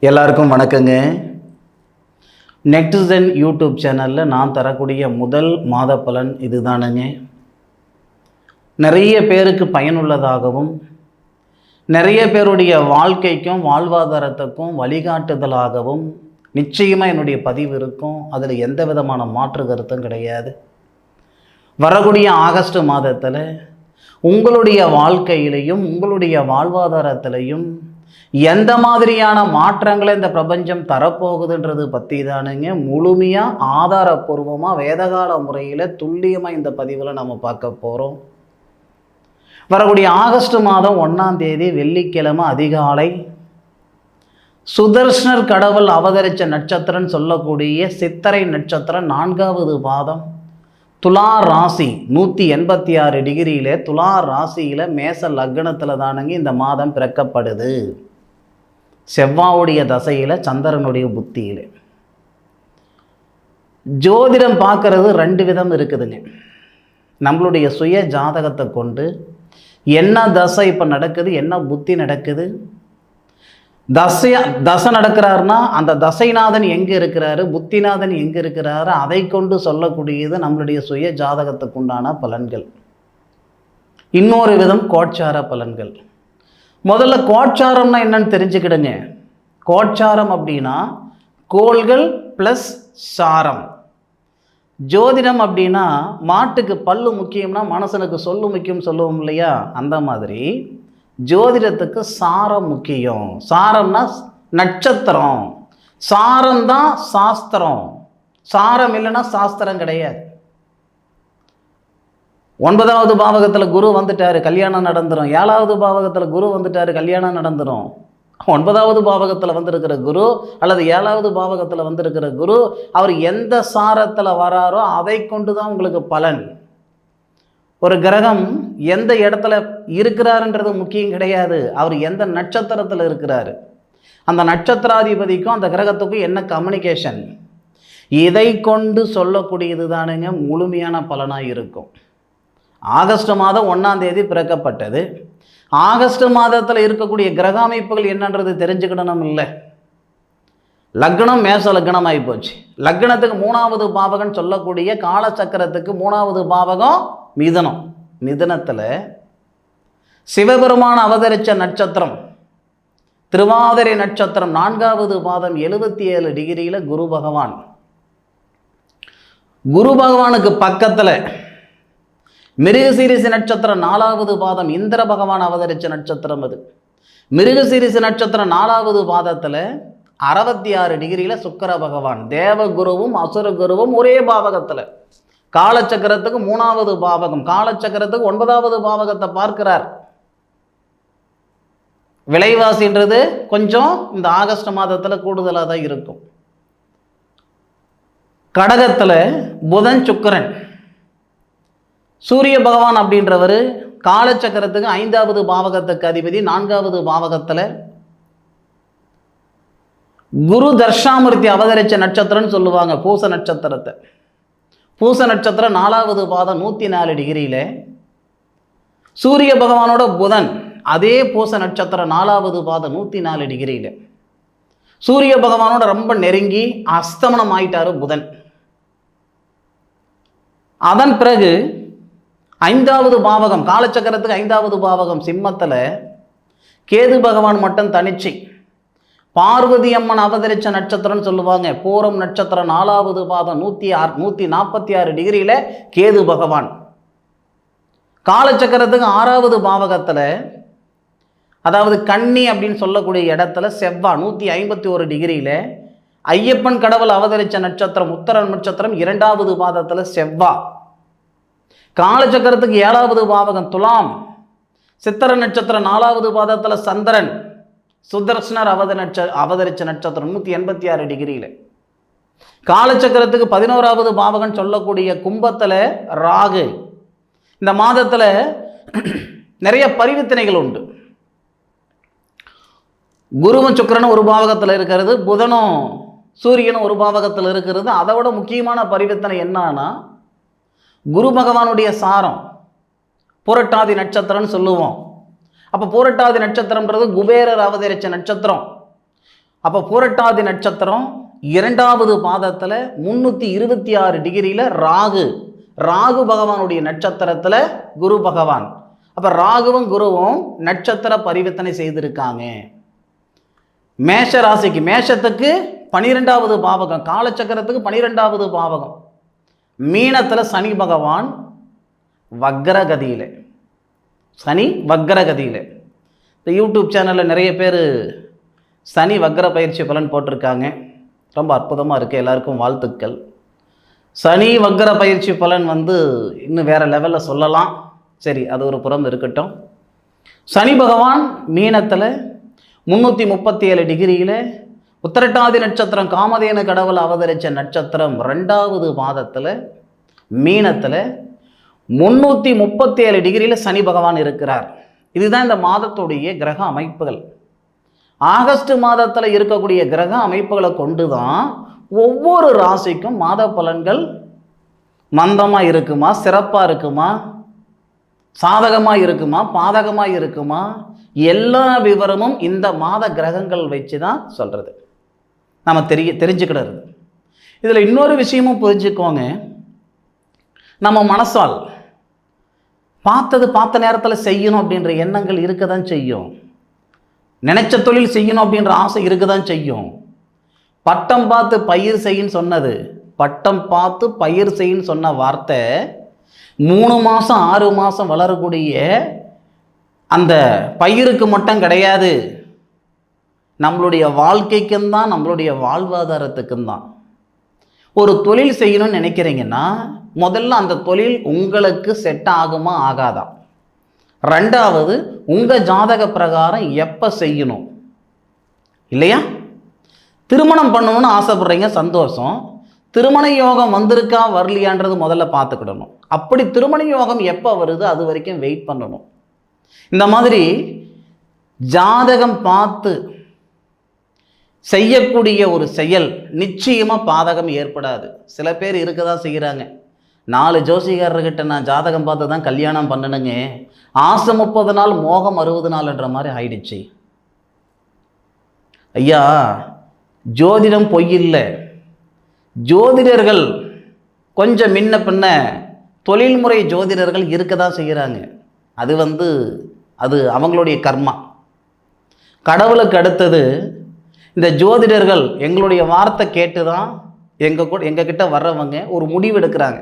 எல்லாருக்கும் வணக்கங்க. நெக்ஸ்டன் யூடியூப் சேனலில் நான் தரக்கூடிய முதல் மாத பலன் இதுதானுங்க. நிறைய பேருக்கு பயனுள்ளதாகவும் நிறைய பேருடைய வாழ்க்கைக்கும் வாழ்வாதாரத்துக்கும் வழிகாட்டுதலாகவும் நிச்சயமாக என்னுடைய பதிவு இருக்கும். அதில் எந்த விதமான மாற்று கருத்தும் கிடையாது. வரக்கூடிய ஆகஸ்ட் மாதத்தில் உங்களுடைய வாழ்க்கையிலையும் உங்களுடைய வாழ்வாதாரத்திலையும் எந்த மாதிரியான மாற்றங்களை இந்த பிரபஞ்சம் தரப்போகுதுன்றது பற்றி தானுங்க. முழுமையாக ஆதாரப்பூர்வமாக வேதகால முறையில் துல்லியமாக இந்த பதிவில் நம்ம பார்க்க போகிறோம் வரக்கூடிய ஆகஸ்ட் மாதம் ஒன்றாம் தேதி வெள்ளிக்கிழமை அதிகாலை சுதர்ஷனர் கடவுள் அவதரித்த நட்சத்திரம்னு சொல்லக்கூடிய சித்தரை நட்சத்திரம் நான்காவது பாதம். துலா ராசி நூற்றி எண்பத்தி ஆறு டிகிரியில் துலா ராசியில் மேச லக்னத்தில் தானுங்க இந்த மாதம் பிறக்கப்படுது. செவ்வாவுடைய தசையில் சந்திரனுடைய புத்தியில். ஜோதிடம் பார்க்கறது ரெண்டு விதம் இருக்குதுங்க. நம்மளுடைய சுய ஜாதகத்தை கொண்டு என்ன தசை இப்போ நடக்குது என்ன புத்தி நடக்குது தசையா தசை நடக்கிறாருன்னா அந்த தசைநாதன் எங்கே இருக்கிறாரு புத்திநாதன் எங்கே இருக்கிறாரு அதை கொண்டு சொல்லக்கூடியது நம்மளுடைய சுய ஜாதகத்துக்கு உண்டான பலன்கள். இன்னொரு விதம் கோட்சார பலன்கள். முதல்ல கோட்சாரம்னா என்னன்னு தெரிஞ்சுக்கிடுங்க. கோட்சாரம் அப்படின்னா கோள்கள் ப்ளஸ் சாரம். ஜோதிடம் அப்படின்னா மாட்டுக்கு பல்லு முக்கியம்னா மனசனுக்கு சொல்லு முக்கியம் சொல்லுவோம் இல்லையா? அந்த மாதிரி. ஜோதிடத்துக்கு சாரம் முக்கியம். சாரம்னா நட்சத்திரம். சாரம் தான் சாஸ்திரம். சாரம் இல்லைன்னா சாஸ்திரம் கிடையாது. ஒன்பதாவது பாவகத்தில் குரு வந்துட்டார் கல்யாணம் நடந்துடும் ஏழாவது பாவகத்தில் குரு வந்துட்டார் கல்யாணம் நடந்துடும் ஒன்பதாவது பாவகத்தில் வந்திருக்கிற குரு அல்லது ஏழாவது பாவகத்தில் வந்திருக்கிற குரு அவர் எந்த சாரத்தில் வராரோ அதை கொண்டு தான் உங்களுக்கு பலன். ஒரு கிரகம் எந்த இடத்துல இருக்கிறாருன்றது முக்கியம் கிடையாது. அவர் எந்த நட்சத்திரத்தில் இருக்கிறாரு? அந்த நட்சத்திராதிபதிக்கும் அந்த கிரகத்துக்கும் என்ன கம்யூனிகேஷன் இதை கொண்டு சொல்லக்கூடியது தானுங்க முழுமையான பலனாக இருக்கும். ஆகஸ்ட் மாதம் ஒன்றாம் தேதி பிறக்கப்பட்டது. ஆகஸ்ட் மாதத்தில் இருக்கக்கூடிய கிரக அமைப்புகள் என்னன்றது தெரிஞ்சுக்கிடணும் இல்லை. லக்னம் மேச லக்னம் ஆகி போச்சு. லக்னத்துக்கு மூணாவது பாவகம் சொல்லக்கூடிய காலச்சக்கரத்துக்கு மூணாவது பாவகம் மிதனம் மிதனத்தில் சிவபெருமான் அவதரித்த நட்சத்திரம் திருவாதிரை நட்சத்திரம் நான்காவது பாதம் எழுபத்தி ஏழு டிகிரியில் குரு பகவான். குரு பகவானுக்கு பக்கத்தில் மிருகசீரிசு நட்சத்திரம் நாலாவது பாதம் இந்திர பகவான் அவதரித்த நட்சத்திரம் அது. மிருகசீரிசு நட்சத்திரம் நாலாவது பாதத்தில் அறுபத்தி ஆறு டிகிரியில் சுக்கர பகவான் தேவகுருவும் அசுர குருவும் ஒரே பாவகத்தில். காலச்சக்கரத்துக்கு மூணாவது பாவகம் காலச்சக்கரத்துக்கு ஒன்பதாவது பாவகத்தை பார்க்கிறார். விலைவாசின்றது கொஞ்சம் இந்த ஆகஸ்ட் மாதத்தில் கூடுதலாக தான் இருக்கும். கடகத்தில் புதன் சுக்கரன். சூரிய பகவான் அப்படின்றவர் காலச்சக்கரத்துக்கு ஐந்தாவது பாவகத்துக்கு அதிபதி நான்காவது பாவகத்தில் குரு தர்ஷாமூர்த்தி அவதரிச்ச நட்சத்திரம்னு சொல்லுவாங்க பூச நட்சத்திரத்தை. பூச நட்சத்திரம் நாலாவது பாதம் நூற்றி நாலு டிகிரியில். சூரிய பகவானோட புதன் அதே பூச நட்சத்திரம் நாலாவது பாதம் நூற்றி நாலு டிகிரியில். சூரிய பகவானோட ரொம்ப நெருங்கி அஸ்தமனம் ஆயிட்டாரு புதன். அதன் பிறகு ஐந்தாவது பாவகம் காலச்சக்கரத்துக்கு ஐந்தாவது பாவகம் சிம்மத்தில் கேது பகவான் மட்டும் தனிச்சை. பார்வதி அம்மன் அவதரிச்ச நட்சத்திரம்னு சொல்லுவாங்க. பூரம் நட்சத்திரம் நாலாவது பாதம் நூற்றி ஆறு நூற்றி நாற்பத்தி ஆறு டிகிரியில் கேது பகவான். காலச்சக்கரத்துக்கு ஆறாவது பாவகத்தில் அதாவது கன்னி அப்படின்னு சொல்லக்கூடிய இடத்துல செவ்வா நூற்றி ஐம்பத்தி ஒரு டிகிரியில் ஐயப்பன் கடவுள் அவதரித்த நட்சத்திரம் உத்தர நட்சத்திரம் இரண்டாவது பாதத்தில் செவ்வா. காலச்சக்கரத்துக்கு ஏழாவது பாவகம் துலாம். சித்திர நட்சத்திரம் நாலாவது பாதத்தில் சந்திரன். சுதர்சனர் அவத நட்ச அவதரிச்ச நட்சத்திரம் நூற்றி எண்பத்தி ஆறு டிகிரியில். காலச்சக்கரத்துக்கு பதினோராவது பாவகன் சொல்லக்கூடிய கும்பத்தில் ராகு. இந்த மாதத்தில் நிறைய பரிவர்த்தனைகள் உண்டு. குருவும் சுக்கிரனும் ஒரு பாவகத்தில் இருக்கிறது புதனும் சூரியனும் ஒரு பாவகத்தில் இருக்கிறது. அதை விட முக்கியமான பரிவர்த்தனை என்னன்னா குரு பகவானுடைய சாரம் புரட்டாதி நட்சத்திரம்னு சொல்லுவோம். அப்போ பூரட்டாதி நட்சத்திரம்ன்றது குபேரர் அவதரிச்ச நட்சத்திரம். அப்போ பூரட்டாதி நட்சத்திரம் இரண்டாவது பாதத்தில் முந்நூற்றி இருபத்தி ஆறு டிகிரியில் ராகு. ராகு பகவானுடைய நட்சத்திரத்தில் குரு பகவான். அப்போ ராகுவும் குருவும் நட்சத்திர பரிவர்த்தனை செய்திருக்காங்க. மேஷ ராசிக்கு மேஷத்துக்கு பனிரெண்டாவது பாவகம் காலச்சக்கரத்துக்கு பனிரெண்டாவது பாவகம். மீனத்தில் சனி பகவான் வக்ரகதியில். சனி வக்ரகதியில். இந்த யூடியூப் சேனலில் நிறைய பேர் சனி வக்ர பயிற்சி பலன் போட்டிருக்காங்க. ரொம்ப அற்புதமாக இருக்குது எல்லாருக்கும் வாழ்த்துக்கள். சனி வக்ர பயிற்சி பலன் வந்து இன்னும் வேறு லெவலில் சொல்லலாம். சரி அது ஒரு புறம் இருக்கட்டும். சனி பகவான் மீனத்தில் முந்நூற்றி முப்பத்தி ஏழு டிகிரியில் உத்தரட்டாதி நட்சத்திரம் காமதேன கடவுள் அவதரித்த நட்சத்திரம் ரெண்டாவது மாதத்தில் மீனத்தில் முந்நூற்றி முப்பத்தி ஏழு டிகிரியில் சனி பகவான் இருக்கிறார். இதுதான் இந்த மாதத்துடைய கிரக அமைப்புகள். ஆகஸ்ட் மாதத்தில் இருக்கக்கூடிய கிரக அமைப்புகளை கொண்டு தான் ஒவ்வொரு ராசிக்கும் மாத பலன்கள் மந்தமாக இருக்குமா சிறப்பாக இருக்குமா சாதகமாக இருக்குமா பாதகமாக இருக்குமா எல்லா விவரமும் இந்த மாத கிரகங்கள் வச்சு தான் சொல்கிறது நம்ம தெரிய தெரிஞ்சுக்கிடறது. இதில் இன்னொரு விஷயமும் புரிஞ்சுக்கோங்க. நம்ம மனசால் பார்த்தது பார்த்த நேரத்தில் செய்யணும் அப்படின்ற எண்ணங்கள் இருக்க தான் செய்யும். நினைச்ச தொழில் செய்யணும் அப்படின்ற ஆசை இருக்க தான் செய்யும். பட்டம் பார்த்து பயிர் செய்யின்னு சொன்னது. பட்டம் பார்த்து பயிர் செய்யின்னு சொன்ன வார்த்தை மூணு மாதம் ஆறு மாதம் வளரக்கூடிய அந்த பயிருக்கு மட்டும் கிடையாது. நம்மளுடைய வாழ்க்கைக்கும் தான் நம்மளுடைய வாழ்வாதாரத்துக்கும் தான். ஒரு தொழில் செய்யணும்னு நினைக்கிறீங்கன்னா முதல்ல அந்த தொழில் உங்களுக்கு செட் ஆகுமா ஆகாதா? ரெண்டாவது உங்கள் ஜாதக பிரகாரம் எப்போ செய்யணும்? இல்லையா? திருமணம் பண்ணணும்னு ஆசைப்படுறீங்க சந்தோஷம். திருமண யோகம் வந்திருக்கா வரலையான்றது முதல்ல பார்த்துக்கிடணும். அப்படி திருமண யோகம் எப்போ வருது அது வரைக்கும் வெயிட் பண்ணணும். இந்த மாதிரி ஜாதகம் பார்த்து செய்யக்கூடிய ஒரு செயல் நிச்சயமாக பாதகம் ஏற்படாது. சில பேர் இருக்க தான் செய்கிறாங்க நாலு ஜோசிகாரர்கிட்ட நான் ஜாதகம் பார்த்து தான் கல்யாணம் பண்ணணுங்க ஆசை முப்பது நாள் மோகம் அறுபது நாள்ன்ற மாதிரி ஆயிடுச்சு. ஐயா ஜோதிடம் பொய்யில்லை ஜோதிடர்கள் கொஞ்சம் முன்ன பின்ன தொழில்முறை ஜோதிடர்கள் இருக்க தான் செய்கிறாங்க அது வந்து அது அவங்களுடைய கர்மா. கடவுளுக்கு அடுத்தது இந்த ஜோதிடர்கள் எங்களுடைய வார்த்தை கேட்டு தான் எங்கள் கூட எங்ககிட்ட வர்றவங்க ஒரு முடிவு எடுக்கிறாங்க.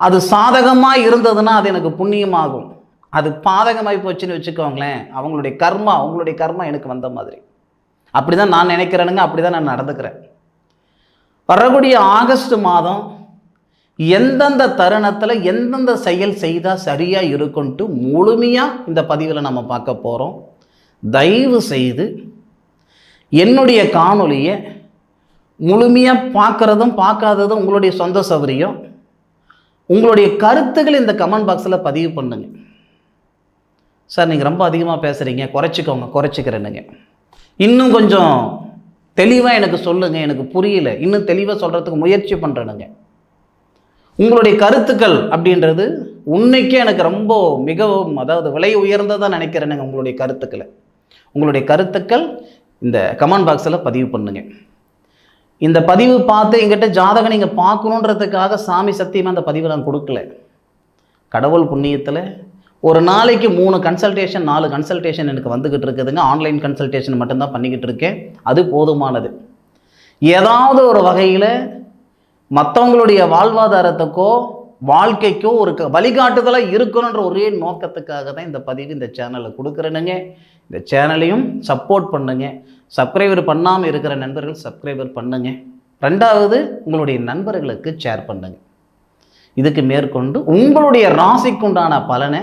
அது சாதகமாக இருந்ததுன்னா அது எனக்கு புண்ணியமாகும். அது பாதகமாகி போச்சுன்னு வச்சுக்கோங்களேன் அவங்களுடைய கர்மா அவங்களுடைய கர்மா எனக்கு வந்த மாதிரி. அப்படி தான் நான் நினைக்கிறேனுங்க அப்படி தான் நான் நடந்துக்கிறேன். வரக்கூடிய ஆகஸ்ட் மாதம் எந்தெந்த தருணத்தில் எந்தெந்த செயல் செய்தால் சரியாக இருக்குன்ட்டு முழுமையாக இந்த பதிவில் நம்ம பார்க்க போகிறோம் தயவு செய்து என்னுடைய காணொளியை முழுமையாக பார்க்குறதும் பார்க்காததும் உங்களுடைய சொந்த சௌகரியம். உங்களுடைய கருத்துக்கள் இந்த கமெண்ட் பாக்ஸில் பதிவு பண்ணுங்க. சார் நீங்கள் ரொம்ப அதிகமாக பேசுகிறீங்க குறைச்சிக்கோங்க குறைச்சிக்கிறேனுங்க. இன்னும் கொஞ்சம் தெளிவாக எனக்கு சொல்லுங்கள் எனக்கு புரியல. இன்னும் தெளிவாக சொல்கிறதுக்கு முயற்சி பண்ணுறேனுங்க உங்களுடைய கருத்துக்கள் அப்படின்றது உன்னைக்கே எனக்கு ரொம்ப மிகவும் அதாவது விலை உயர்ந்ததாக நினைக்கிறேனுங்க உங்களுடைய கருத்துக்களை. உங்களுடைய கருத்துக்கள் இந்த கமெண்ட் பாக்ஸில் பதிவு பண்ணுங்க. இந்த பதிவு பார்த்து எங்கிட்ட ஜாதகம் நீங்கள் பார்க்கணுன்றதுக்காக சாமி சத்தியமாக அந்த பதிவை நான் கொடுக்கல. கடவுள் புண்ணியத்தில் ஒரு நாளைக்கு மூணு கன்சல்டேஷன் நாலு கன்சல்டேஷன் எனக்கு வந்துக்கிட்டு இருக்குதுங்க. ஆன்லைன் கன்சல்டேஷன் மட்டும்தான் பண்ணிக்கிட்டு இருக்கேன். அது போதுமானது. ஏதாவது ஒரு வகையில் மற்றவங்களுடைய வாழ்வாதாரத்துக்கோ வாழ்க்கைக்கோ ஒரு க- வழிகாட்டுதலாக இருக்கணுன்ற ஒரே நோக்கத்துக்காக தான் இந்த பதிவு இந்த சேனலில் கொடுக்குறேனுங்க. இந்த சேனலையும் சப்போர்ட் பண்ணுங்க. சப்ஸ்கிரைபர் பண்ணாமல் இருக்கிற நண்பர்கள் சப்ஸ்கிரைபர் பண்ணுங்க. ரெண்டாவது உங்களுடைய நண்பர்களுக்கு ஷேர் பண்ணுங்க. இதுக்கு மேற்கொண்டு உங்களுடைய ராசிக்குண்டான பலனை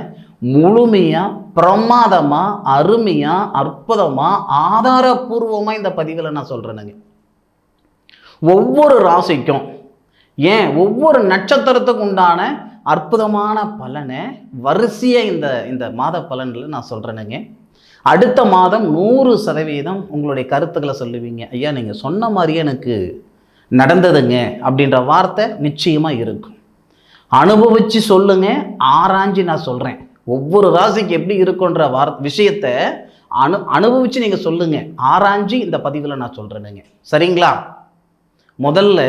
முழுமையாக பிரமாதமாக அருமையாக அற்புதமாக ஆதாரபூர்வமாக இந்த பதிவில் நான் சொல்கிறேனுங்க ஒவ்வொரு ராசிக்கும் ஏன் ஒவ்வொரு நட்சத்திரத்துக்கு உண்டான அற்புதமான பலனை வரிசையாக இந்த இந்த மாத பலன்களை நான் சொல்கிறேனுங்க அடுத்த மாதம் நூறு சதவீதம் உங்களுடைய கருத்துக்களை சொல்லுவீங்க. ஐயா நீங்கள் சொன்ன மாதிரியே எனக்கு நடந்ததுங்க அப்படின்ற வார்த்தை நிச்சயமாக இருக்கும். அனுபவித்து சொல்லுங்க ஆராய்ஞ்சு நான் சொல்கிறேன் ஒவ்வொரு ராசிக்கு எப்படி இருக்குன்ற வார் விஷயத்தை அனு அனுபவித்து நீங்கள் சொல்லுங்கள் ஆராய்ஞ்சு இந்த பதிவில் நான் சொல்கிறேனுங்க சரிங்களா? முதல்ல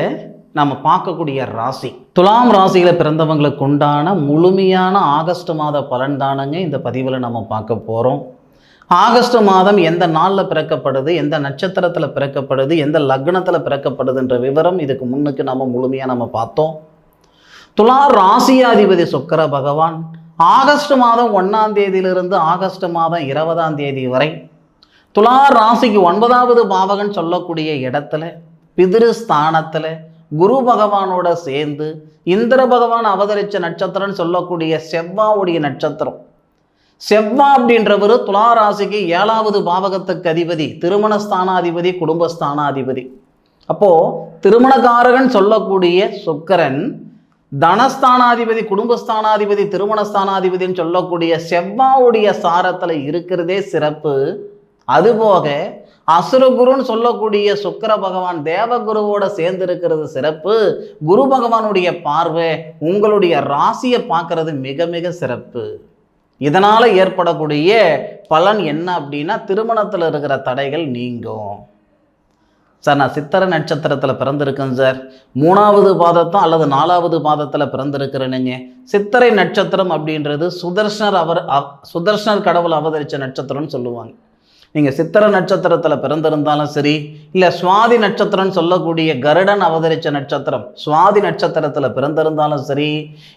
நம்ம பார்க்கக்கூடிய ராசி. துலாம் ராசியில் பிறந்தவங்களுக்கு உண்டான முழுமையான ஆகஸ்ட் மாத பலன் தானுங்க இந்த பதிவில் நம்ம பார்க்க போகிறோம் ஆகஸ்ட் மாதம் எந்த நாளில் பிறக்கப்படுது எந்த நட்சத்திரத்தில் பிறக்கப்படுது எந்த லக்னத்தில் பிறக்கப்படுதுன்ற விவரம் இதுக்கு முன்னுக்கு நம்ம முழுமையாக நம்ம பார்த்தோம். துலா ராசியாதிபதி சுக்கர பகவான் ஆகஸ்ட் மாதம் ஒன்றாம் தேதியிலிருந்து ஆகஸ்ட் மாதம் இருபதாம் தேதி வரை துலா ராசிக்கு ஒன்பதாவது பாவகன் சொல்லக்கூடிய இடத்துல பிதிரு ஸ்தானத்தில் குரு பகவானோட சேர்ந்து இந்திர பகவான் அவதரித்த நட்சத்திரம்னு சொல்லக்கூடிய செவ்வாவுடைய நட்சத்திரம். செவ்வா அப்படின்றவர் துலா ராசிக்கு ஏழாவது பாவகத்துக்கு அதிபதி திருமண ஸ்தானாதிபதி குடும்பஸ்தானாதிபதி. அப்போ திருமணக்காரகன் சொல்லக்கூடிய சுக்கரன் தனஸ்தானாதிபதி குடும்பஸ்தானாதிபதி திருமணஸ்தானாதிபதின்னு சொல்லக்கூடிய செவ்வாவுடைய சாரத்தில் இருக்கிறதே சிறப்பு. அதுபோக அசுரகுருன்னு சொல்லக்கூடிய சுக்கர பகவான் தேவகுருவோட சேர்ந்து இருக்கிறது சிறப்பு. குரு பகவானுடைய பார்வை உங்களுடைய ராசியை பார்க்கறது மிக மிக சிறப்பு. இதனால் ஏற்படக்கூடிய பலன் என்ன அப்படின்னா திருமணத்தில் இருக்கிற தடைகள் நீங்கும். சார் நான் சித்திரை நட்சத்திரத்தில் பிறந்திருக்கேன் சார். மூணாவது பாதத்தம் அல்லது நாலாவது பாதத்தில் பிறந்திருக்கிறேனுங்க. சித்திரை நட்சத்திரம் அப்படின்றது சுதர்ஷனர் அவர் சுதர்ஷனர் கடவுள் அவதரித்த நட்சத்திரம்னு சொல்லுவாங்க. நீங்கள் சித்திர நட்சத்திரத்தில் பிறந்திருந்தாலும் சரி இல்லை சுவாதி நட்சத்திரம்னு சொல்லக்கூடிய கருடன் அவதரித்த நட்சத்திரம் சுவாதி நட்சத்திரத்தில் பிறந்திருந்தாலும் சரி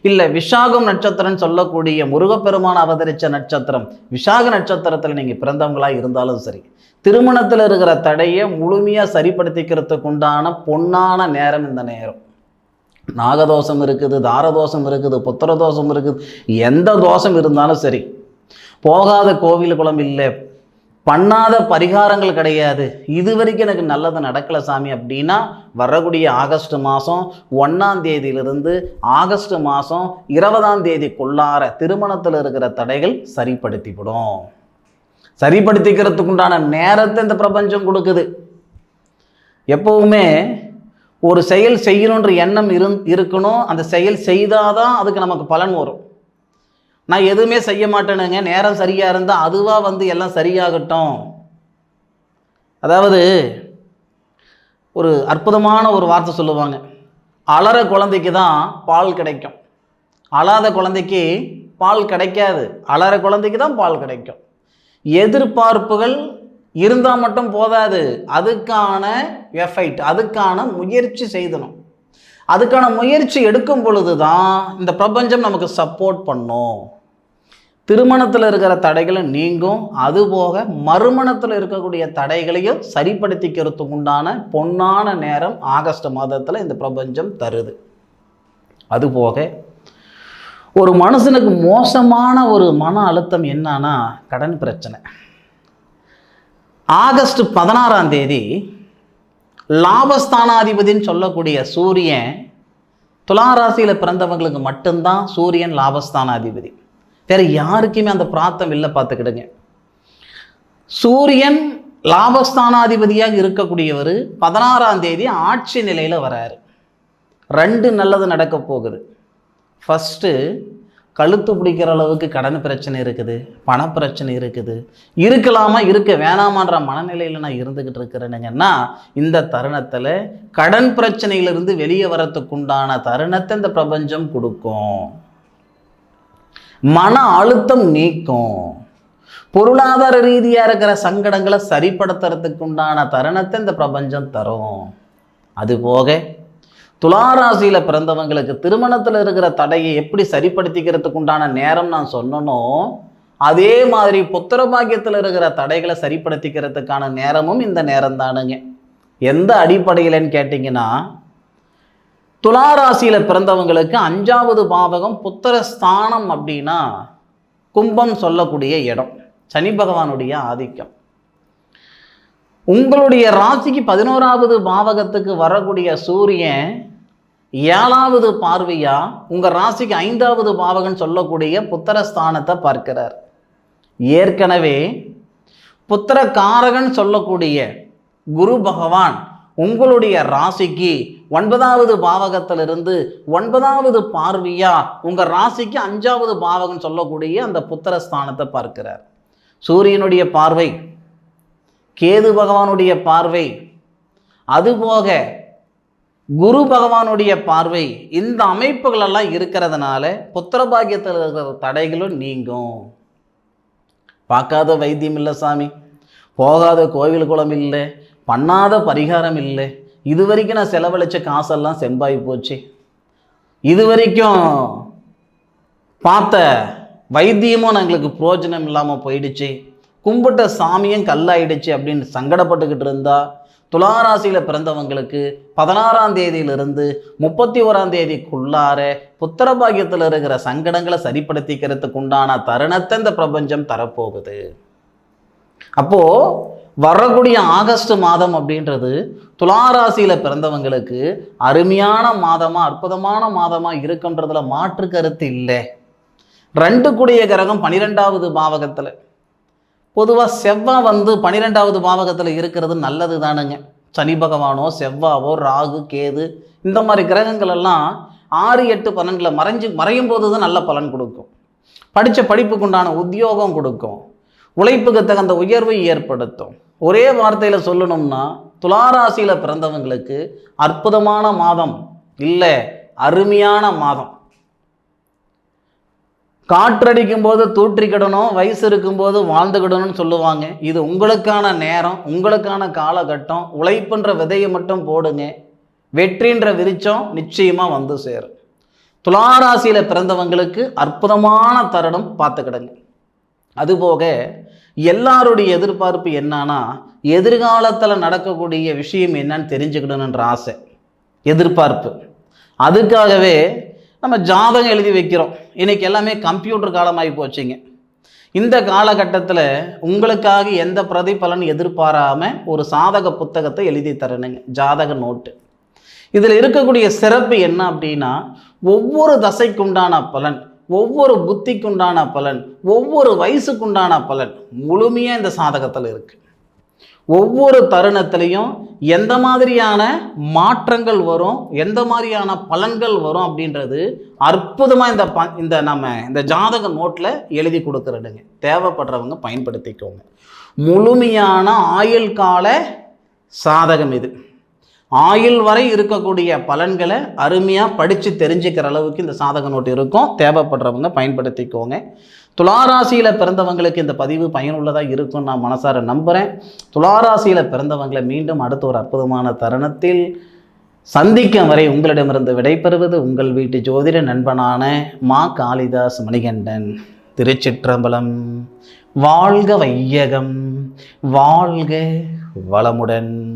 இல்லை விஷாகம் நட்சத்திரம்னு சொல்லக்கூடிய முருகப்பெருமான் அவதரித்த நட்சத்திரம் விஷாக நட்சத்திரத்தில் நீங்கள் பிறந்தவங்களாக இருந்தாலும் சரி திருமணத்தில் இருக்கிற தடையை முழுமையாக சரிப்படுத்திக்கிறதுக்கு உண்டான பொன்னான நேரம் இந்த நேரம். நாகதோஷம் இருக்குது தாரதோஷம் இருக்குது புத்திரதோஷம் இருக்குது எந்த தோஷம் இருந்தாலும் சரி போகாத கோவில் குளம் இல்லை பண்ணாத பரிகாரங்கள் கிடையாது. இது வரைக்கும் எனக்கு நல்லது நடக்கலை சாமி அப்படின்னா வரக்கூடிய ஆகஸ்ட் மாதம் ஒன்றாம் தேதியிலிருந்து ஆகஸ்ட் மாதம் இருபதாம் தேதிக்குள்ளார திருமணத்தில் இருக்கிற தடைகள் சரிப்படுத்திவிடும். சரிப்படுத்திக்கிறதுக்குண்டான நேரத்தை இந்த பிரபஞ்சம் கொடுக்குது. எப்போவுமே ஒரு செயல் செய்யணுன்ற எண்ணம் இரு இருக்கணும். அந்த செயல் செய்தாதான் அதுக்கு நமக்கு பலன் வரும். நான் எதுவுமே செய்ய மாட்டேனுங்க. நேரம் சரியாக இருந்தால் அதுவாக வந்து எல்லாம் சரியாகட்டும். அதாவது ஒரு அற்புதமான ஒரு வார்த்தை சொல்லுவாங்க. அலற குழந்தைக்கு தான் பால் கிடைக்கும். அழாத குழந்தைக்கு பால் கிடைக்காது. அலற குழந்தைக்கு தான் பால் கிடைக்கும். எதிர்பார்ப்புகள் இருந்தால் மட்டும் போதாது. அதுக்கான எஃபைட் அதுக்கான முயற்சி செய்தணும். அதுக்கான முயற்சி எடுக்கும் பொழுது தான் இந்த பிரபஞ்சம் நமக்கு சப்போர்ட் பண்ணும். திருமணத்தில் இருக்கிற தடைகளை நீங்கும். அதுபோக மறுமணத்தில் இருக்கக்கூடிய தடைகளையும் சரிப்படுத்திக்கிறதுக்கு உண்டான பொன்னான நேரம் ஆகஸ்ட் மாதத்தில் இந்த பிரபஞ்சம் தருது. அதுபோக ஒரு மனுஷனுக்கு மோசமான ஒரு மன அழுத்தம் என்னன்னா கடன் பிரச்சனை. ஆகஸ்ட் பதினாறாம் தேதி லாபஸ்தானாதிபதின்னு சொல்லக்கூடிய சூரியன் துலா ராசியில் பிறந்தவங்களுக்கு மட்டும்தான் சூரியன் லாபஸ்தானாதிபதி. வேற யாருக்குமே அந்த பிராத்தம் இல்லை பார்த்துக்கிடுங்க. சூரியன் லாபஸ்தானாதிபதியாக இருக்கக்கூடியவர் பதினாறாம் தேதி ஆட்சி நிலையில் வராரு. ரெண்டு நல்லது நடக்க போகுது. ஃபஸ்ட்டு கழுத்து பிடிக்கிற அளவுக்கு கடன் பிரச்சனை இருக்குது பண பிரச்சனை இருக்குது. இருக்கலாமா இருக்க வேணாமான்ற மனநிலையில் நான் இருந்துக்கிட்டு இருக்கிறேனுங்கன்னா இந்த தருணத்தில் கடன் பிரச்சனையிலிருந்து வெளியே வரத்துக்குண்டான தருணத்தை இந்த பிரபஞ்சம் கொடுக்கும். மன அழுத்தம் நீக்கும். பொருளாதார ரீதியாக இருக்கிற சங்கடங்களை சரிப்படுத்துறதுக்கு உண்டான தருணத்தை இந்த பிரபஞ்சம் தரும். அதுபோக துளாராசியில் பிறந்தவங்களுக்கு திருமணத்தில் இருக்கிற தடையை எப்படி சரிப்படுத்திக்கிறதுக்கு உண்டான நேரம் நான் சொன்னனோ அதே மாதிரி புத்திர பாக்கியத்தில் இருக்கிற தடைகளை சரிப்படுத்திக்கிறதுக்கான நேரமும் இந்த நேரம் தானுங்க. எந்த அடிப்படையிலன்னு கேட்டிங்கன்னா துளாராசியில் பிறந்தவங்களுக்கு அஞ்சாவது பாவகம் புத்திர ஸ்தானம் அப்படின்னா கும்பம் சொல்லக்கூடிய இடம். சனி பகவானுடைய ஆதிக்கம். உங்களுடைய ராசிக்கு பதினோராவது பாவகத்துக்கு வரக்கூடிய சூரியன் ஏழாவது பார்வையா உங்கள் ராசிக்கு ஐந்தாவது பாவகன் சொல்லக்கூடிய புத்திரஸ்தானத்தை பார்க்கிறார். ஏற்கனவே புத்திரகாரகன் சொல்லக்கூடிய குரு பகவான் உங்களுடைய ராசிக்கு ஒன்பதாவது பாவகத்திலிருந்து ஒன்பதாவது பார்வையா உங்கள் ராசிக்கு அஞ்சாவது பாவகம் சொல்லக்கூடிய அந்த புத்திரஸ்தானத்தை பார்க்கிறார். சூரியனுடைய பார்வை கேது பகவானுடைய பார்வை அதுபோக குரு பகவானுடைய பார்வை இந்த அமைப்புகளெல்லாம் இருக்கிறதுனால புத்திர பாக்கியத்தில் இருக்கிற தடைகளும் நீங்கும். பார்க்காத வைத்தியம் இல்லை சாமி. போகாத கோவில் குளம் இல்லை. பண்ணாத பரிகாரம் இல்லை. இது வரைக்கும் நான் செலவழிச்ச காசெல்லாம் செம்பாய் போச்சு. இது வரைக்கும் பார்த்த வைத்தியமும் எங்களுக்கு புரோஜனம் இல்லாமல் போயிடுச்சு. கும்பிட்ட சாமியும் கல்லாயிடுச்சு அப்படின்னு சங்கடப்பட்டுக்கிட்டு இருந்தா துளாராசியில் பிறந்தவங்களுக்கு பதினாறாம் தேதியிலிருந்து முப்பத்தி ஓராம் தேதிக்குள்ளார புத்திர பாக்கியத்தில் இருக்கிற சங்கடங்களை சரிப்படுத்திக்கிறதுக்கு உண்டான தருணத்தை இந்த பிரபஞ்சம் தரப்போகுது. அப்போது வரக்கூடிய ஆகஸ்ட் மாதம் அப்படின்றது துளாராசியில் பிறந்தவங்களுக்கு அருமையான மாதமாக அற்புதமான மாதமாக இருக்குன்றதுல மாற்று கருத்து இல்லை. ரெண்டு கூடிய கிரகம் பனிரெண்டாவது பாவகத்தில். பொதுவாக செவ்வாய் வந்து பன்னிரெண்டாவது பாவகத்தில் இருக்கிறது நல்லது தானுங்க. சனி பகவானோ செவ்வாவோ ராகு கேது இந்த மாதிரி கிரகங்கள் எல்லாம் ஆறு எட்டு பலன்களை மறைஞ்சு மறையும் போது தான் நல்ல பலன் கொடுக்கும். படித்த படிப்புக்கு உண்டான உத்தியோகம் கொடுக்கும். உழைப்புக்கு தகுந்த உயர்வை ஏற்படுத்தும். ஒரே வார்த்தையில் சொல்லணும்னா துளாராசியில் பிறந்தவங்களுக்கு அற்புதமான மாதம் இல்லை அருமையான மாதம். காற்றடிக்கும் போது தூற்றிக்கிடணும் வயசு இருக்கும்போது வாழ்ந்துக்கிடணும்னு சொல்லுவாங்க. இது உங்களுக்கான நேரம் உங்களுக்கான காலகட்டம் உழைப்புன்ற விதையை மட்டும் போடுங்க. வெற்றின்ற விருச்சம் நிச்சயமாக வந்து சேரும். துளாராசியில் பிறந்தவங்களுக்கு அற்புதமான தருணம் பார்த்துக்கிடுங்க. அதுபோக எல்லாருடைய எதிர்பார்ப்பு என்னன்னா எதிர்காலத்தில் நடக்கக்கூடிய விஷயம் என்னன்னு தெரிஞ்சுக்கணுன்ற ஆசை எதிர்பார்ப்பு. அதுக்காகவே நம்ம ஜாதகம் எழுதி வைக்கிறோம். இன்னைக்கு எல்லாமே கம்ப்யூட்டர் காலமாகி போச்சுங்க. இந்த காலகட்டத்தில் உங்களுக்காக எந்த பிரதிபலன் எதிர்பாராமல் ஒரு சாதக புத்தகத்தை எழுதி தரணுங்க ஜாதக நோட்டு. இதில் இருக்கக்கூடிய சிறப்பு என்ன அப்படின்னா ஒவ்வொரு தசைக்குண்டான பலன். ஒவ்வொரு புத்திக்குண்டான பலன் ஒவ்வொரு வயசுக்குண்டான பலன் முழுமையாக இந்த சாதகத்தில் இருக்குது ஒவ்வொரு தருணத்திலையும் எந்த மாதிரியான மாற்றங்கள் வரும் எந்த மாதிரியான பலன்கள் வரும் அப்படின்றது அற்புதமாக இந்த ப இந்த நம்ம இந்த ஜாதக நோட்டில் எழுதி கொடுக்குறதுங்க. தேவைப்படுறவங்க பயன்படுத்திக்கோங்க. முழுமையான ஆயுள் கால சாதகம் இது. ஆயுள் வரை இருக்கக்கூடிய பலன்களை அருமையாக படித்து தெரிஞ்சுக்கிற அளவுக்கு இந்த சாதக நோட்டு இருக்கும். தேவைப்படுறவங்க பயன்படுத்திக்கோங்க. துளாராசியில் பிறந்தவங்களுக்கு இந்த பதிவு பயனுள்ளதாக இருக்கும்னு நான் மனசார நம்புகிறேன் துளாராசியில் பிறந்தவங்களை மீண்டும் அடுத்த ஒரு அற்புதமான தருணத்தில் சந்திக்கும் வரை உங்களிடமிருந்து விடைபெறுவது உங்கள் வீட்டு ஜோதிட நண்பனான மா காளிதாஸ் மணிகண்டன். திருச்சிற்றம்பலம். வாழ்க வையகம். வாழ்க வளமுடன்.